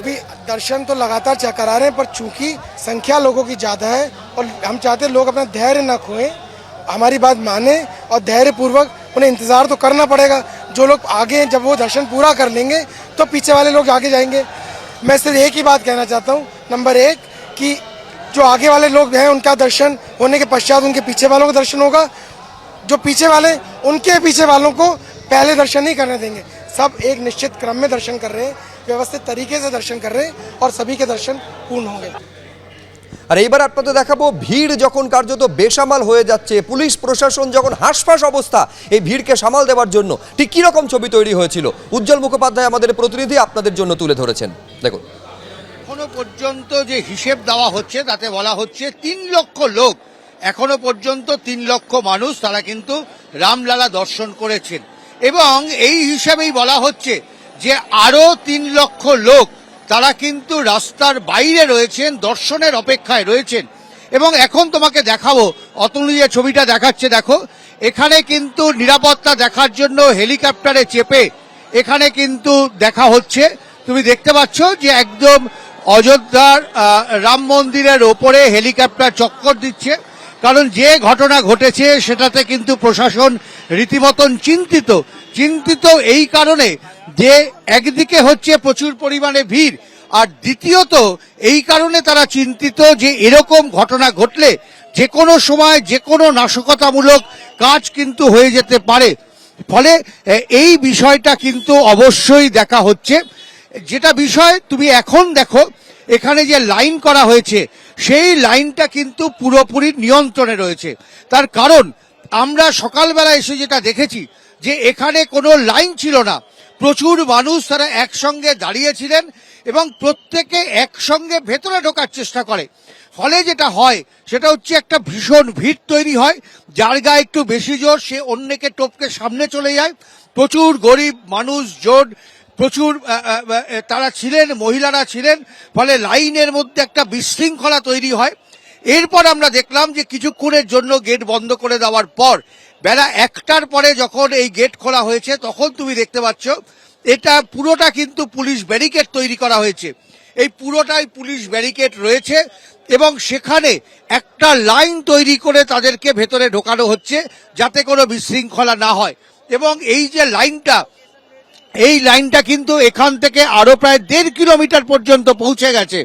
अभी दर्शन तो लगातार करा रहे हैं पर चूँकि संख्या लोगों की ज़्यादा है और हम चाहते हैं लोग अपना धैर्य न खोएँ हमारी बात माने और धैर्य पूर्वक उन्हें इंतज़ार तो करना पड़ेगा। जो लोग आगे हैं, जब वो दर्शन पूरा कर लेंगे तो पीछे वाले लोग आगे जाएँगे। मैं सिर्फ़ एक ही बात कहना चाहता हूँ नंबर एक कि जो आगे वाले लोग हैं उनका दर्शन होने के पश्चात उनके पीछे वालों का दर्शन होगा। जो पीछे वाले उनके पीछे वालों को पहले दर्शन नहीं करने देंगे। सब एक निश्चित क्रम में दर्शन कर रहे हैं। व्यवस्थित तरीके से दर्शन कर रहे हैं और सभी के दर्शन पूर्ण होंगे আর এইবার আপনাদের দেখাবো ভিড় যখন কার্যত বেসামাল হয়ে যাচ্ছে পুলিশ প্রশাসন যখন হাঁসফাঁস অবস্থা এই ভিড়কে সামাল দেওয়ার জন্য ঠিক কীরকম ছবি তৈরি হয়েছিল উজ্জ্বল মুখোপাধ্যায় আমাদের প্রতিনিধি আপনাদের জন্য তুলে ধরেছেন দেখুন এখনো পর্যন্ত যে হিসেব দেওয়া হচ্ছে তাতে বলা হচ্ছে তিন লক্ষ লোক এখনো পর্যন্ত তিন লক্ষ মানুষ তারা কিন্তু রামলালা দর্শন করেছেন এবং এই হিসাবেই বলা হচ্ছে যে আরও তিন লক্ষ লোক তারা কিন্তু রাস্তার বাইরে রয়েছেন, দর্শনের অপেক্ষায় রয়েছেন। এবং এখন তোমাকে দেখাবো অতনু যে ছবিটা দেখাচ্ছে, দেখো, এখানে কিন্তু নিরাপত্তা দেখার জন্য হেলিকপ্টারে চেপে এখানে কিন্তু দেখা হচ্ছে। তুমি দেখতে পাচ্ছ যে একদম অযোধ্যার রাম মন্দিরের ওপরে হেলিকপ্টার চক্কর দিচ্ছে। কারণ যে ঘটনা ঘটেছে সেটাতে কিন্তু প্রশাসন রীতিমতন চিন্তিত। চিন্তিত এই কারণে যে একদিকে হচ্ছে প্রচুর পরিমাণে ভিড়, আর দ্বিতীয়ত এই কারণে তারা চিন্তিত যে এরকম ঘটনা ঘটলে যে কোনো সময় যে কোনো নাশকতামূলক কাজ কিন্তু হয়ে যেতে পারে। ফলে এই বিষয়টা কিন্তু অবশ্যই দেখা হচ্ছে। যেটা বিষয়, তুমি এখন দেখো, এখানে যে লাইন করা হয়েছে সেই লাইনটা কিন্তু পুরোপুরি নিয়ন্ত্রণে রয়েছে। তার কারণ, আমরা সকালবেলা এসে যেটা দেখেছি, যে এখানে কোনো লাইন ছিল না। প্রচুর মানুষ তারা একসঙ্গে দাঁড়িয়েছিলেন এবং প্রত্যেকে একসঙ্গে ভেতরে ঢোকার চেষ্টা করে। ফলে যেটা হয়, সেটা হচ্ছে একটা ভীষণ ভিড় তৈরি হয়। যার গায়ে একটু বেশি জোর, সে অন্যকে টপকে সামনে চলে যায়। প্রচুর গরিব মানুষ, জোর প্রচুর তারা ছিলেন, মহিলারা ছিলেন, ফলে লাইনের মধ্যে একটা বিশৃঙ্খলা তৈরি হয়। এরপর আমরা দেখলাম যে কিছুক্ষণের জন্য গেট বন্ধ করে দেওয়ার পর, বেলা একটার পরে যখন এই গেট খোলা হয়েছে, তখন তুমি দেখতে পাচ্ছ, এটা পুরোটা কিন্তু পুলিশ ব্যারিকেড তৈরি করা হয়েছে। এই পুরোটাই পুলিশ ব্যারিকেড রয়েছে এবং সেখানে একটা লাইন তৈরি করে তাদেরকে ভেতরে ঢোকানো হচ্ছে, যাতে কোনো বিশৃঙ্খলা না হয়। এবং এই যে লাইনটা এই লাইনটা কিন্তু এখান থেকে আরও প্রায় দেড় কিলোমিটার পর্যন্ত পৌঁছে গেছে।